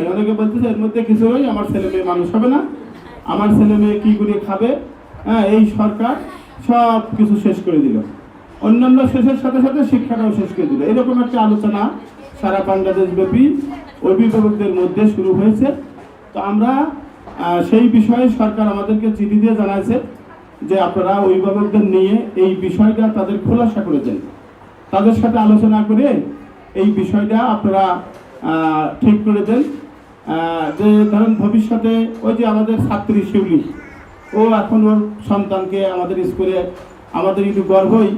অনেকে বলতেছে এর মধ্যে কিছু নেই আমার ছেলে মেয়ে মানুষ হবে না। আমার ছেলে মেয়ে কি করে খাবে? হ্যাঁ এই সরকার সব কিছু শেষ করে দিল। অন্যান্য শেষের সাথে সাথে শিক্ষাটাও শেষ করে দিল। এরকম একটা আলোচনা সারা বাংলাদেশ ব্যাপী অভিভাবকদের মধ্যে শুরু হয়েছে। তো আমরা সেই বিষয়ে সরকার আমাদেরকে চিঠি দিয়ে জানাইছে যে আপনারা অভিভাবকদের নিয়ে এই বিষয়টা তাদের খোলাসা করে দেন। তাদের সাথে আলোচনা করে এই বিষয়টা আপনারা ঠিক করে দেন। যে ধরেন ভবিষ্যতে ওই যে আমাদের ছাত্রী শিউলি, ও এখন ওর সন্তানকে আমাদের স্কুলে, আমাদের একটু গর্বই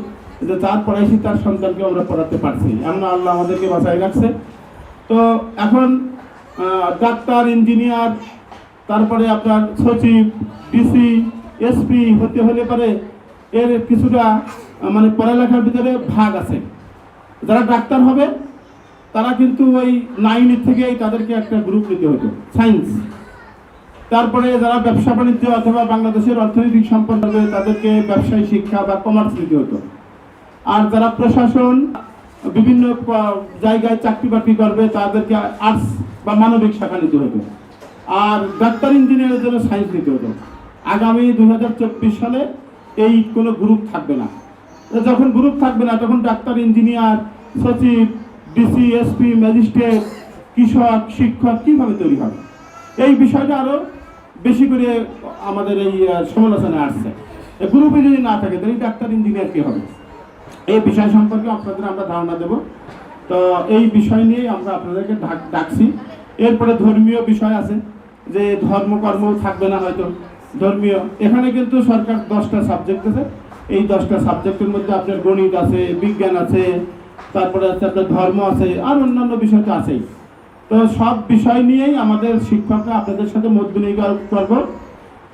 যে তার পড়াইছি, তার সন্তানকে আমরা পড়াতে পারছি। এমন আল্লাহ আমাদেরকে বাঁচাই রাখছে। তো এখন ডাক্তার, ইঞ্জিনিয়ার, তারপরে আপনার সচিব, ডিসি, এসপি হতে হলে পারে এর কিছুটা মানে পড়ালেখার ভিতরে ভাগ আছে। যারা ডাক্তার হবে তারা কিন্তু ওই নাইনের থেকেই তাদেরকে একটা গ্রুপ নিতে হতো সায়েন্স তারপরে যারা ব্যবসা বাণিজ্য অথবা বাংলাদেশের অর্থনৈতিক সম্পর্ক তাদেরকে ব্যবসায়ী শিক্ষা বা কমার্স নিতে হতো। আর যারা প্রশাসন বিভিন্ন জায়গায় চাকরি বাকরি করবে, তাদেরকে আর্টস বা মানবিক শাখা নিতে হতো। আর ডাক্তার ইঞ্জিনিয়ারের জন্য সায়েন্স নিতে হতো। আগামী দু হাজার চব্বিশ সালে এই কোনো গ্রুপ থাকবে না। যখন গ্রুপ থাকবে না, তখন ডাক্তার ইঞ্জিনিয়ার সচিব ডিসি এসপি ম্যাজিস্ট্রেট, কৃষক, শিক্ষক কীভাবে তৈরি হবে? এই বিষয়টা আরও বেশি করে আমাদের এই সমালোচনায় আসছে। গ্রুপে যদি না থাকে, তাহলে ডাক্তার ইঞ্জিনিয়ার কী হবে? এই বিষয় সম্পর্কে আপনাদের আমরা ধারণা দেব। তো এই বিষয় নিয়ে আমরা আপনাদেরকে ডাকছি। এরপরে ধর্মীয় বিষয় আছে, যে ধর্মকর্ম থাকবে না হয়তো। ধর্মীয়, এখানে কিন্তু সরকার দশটা সাবজেক্ট আছে। এই দশটা সাবজেক্টের মধ্যে আপনার গণিত আছে, বিজ্ঞান আছে তারপরে আছে আপনার ধর্ম আছে, আর অন্যান্য বিষয় তো আছেই। তো সব বিষয় নিয়েই আমাদের শিক্ষকরা আপনাদের সাথে মত বিনিময় করব।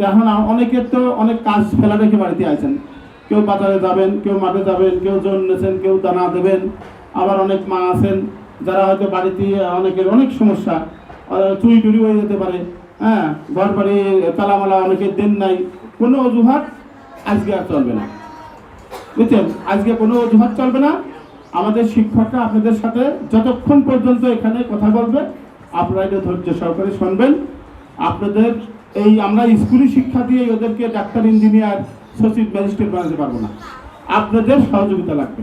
এখন অনেকের তো অনেক কাজ ফেলা রেখে বাড়িতে আছেন। কেউ বাজারে যাবেন, কেউ মাঠে যাবেন, কেউ জন্মেছেন কেউ দানা দেবেন, আবার অনেক মা আছেন, যারা হয়তো বাড়িতে অনেকের অনেক সমস্যা চুরি টুরি হয়ে যেতে পারে হ্যাঁ ঘর বাড়ি, তালামালা অনেকের দেন নাই, কোনো অজুহাত আজকে আর চলবে না। বুঝছেন? আজকে কোনো অজুহাত চলবে না আমাদের শিক্ষকরা আপনাদের সাথে যতক্ষণ পর্যন্ত এখানে কথা বলবে, আপনারা এটা ধৈর্য সহকারে শুনবেন। আপনাদের এই আমরা স্কুলি শিক্ষা দিয়ে ওদেরকে ডাক্তার, ইঞ্জিনিয়ার, সচিব, ম্যাজিস্ট্রেট বানাতে পারব না। আপনাদের সহযোগিতা লাগবে।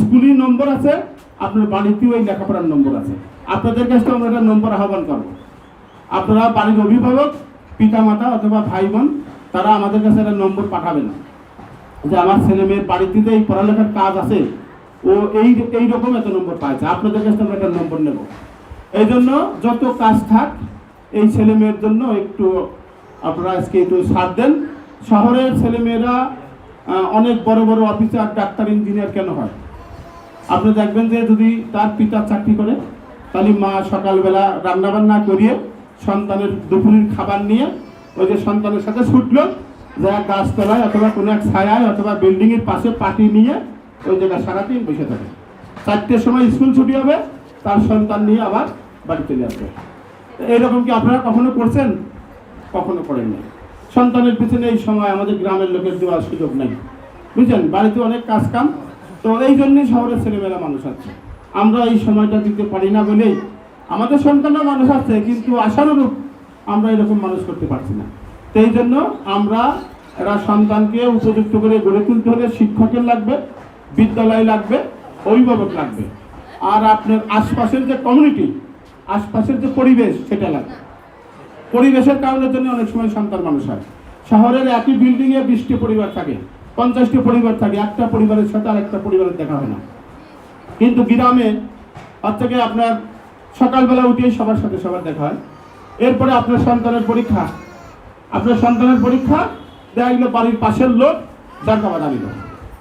স্কুলি নম্বর আছে, আপনার বাড়িতেও এই লেখাপড়ার নম্বর আছে। আপনাদের কাছে আমরা একটা নম্বর আহ্বান করব। আপনারা বাড়ির অভিভাবক, পিতামাতা অথবা ভাই বোন তারা আমাদের কাছে একটা নম্বর পাঠাবেন যে আমার ছেলে মেয়ের বাড়িতে এই পড়ালেখার কাজ আছে ও এই এই রকম এত নম্বর পাইছে। আপনাদের কাছে আমরা একটা নম্বর নেব। এই জন্য যত কাজ থাক, এই ছেলে মেয়ের জন্য একটু আপনারা আজকে একটু সাথ দেন। শহরের ছেলে মেয়েরা অনেক বড় বড় অফিসার ডাক্তার ইঞ্জিনিয়ার কেন হয়? আপনি দেখবেন যে যদি তার পিতা চাকরি করে, তাহলে মা সকালবেলা রান্নাবান্না করিয়ে সন্তানের দুপুরের খাবার নিয়ে ওই যে সন্তানের সাথে ছুটলো যা গাছতলায় অথবা কোনো এক ছায়ায় অথবা বিল্ডিংয়ের পাশে পাটি নিয়ে ওই জায়গায় সারাদিন বসে থাকে। চারটের সময় স্কুল ছুটি হবে, তার সন্তান নিয়ে আবার বাড়ি চলে আসবে। এইরকম কি আপনারা কখনো করছেন? কখনো করেননি। সন্তানের পিছনে এই সময় আমাদের গ্রামের লোকের দেওয়ার সুযোগ নেই। বুঝলেন? বাড়িতে অনেক কাজ কাম। তো এই জন্যই শহরের ছেলেমেয়েরা মানুষ আছে। আমরা এই সময়টা দিতে পারি না বলেই আমাদের সন্তানরা মানুষ আছে, কিন্তু আশানুরূপ আমরা এরকম মানুষ করতে পারছি না। এই জন্য আমরা এরা সন্তানকে উপযুক্ত করে গড়ে তুলতে হলে শিক্ষকের লাগবে। বিদ্যালয় লাগবে, অভিভাবক লাগবে। আর আপনার আশপাশের যে কমিউনিটি আশপাশের যে পরিবেশ, সেটা লাগবে। পরিবেশের কারণের জন্য অনেক সময় সন্তান মানুষ হয়। শহরের একই বিল্ডিংয়ে বিশটি পরিবার থাকে, পঞ্চাশটি পরিবার থাকে, একটা পরিবারের সাথে আরেকটা পরিবারের দেখা হয় না। কিন্তু গ্রামে, তার থেকে আপনার সকালবেলা উঠেই সবার সাথে সবার দেখা হয়। এরপরে আপনার সন্তানের পরীক্ষা। আপনার সন্তানের পরীক্ষা, দেখা বাড়ির পাশের লোক দরকার বাধা নিল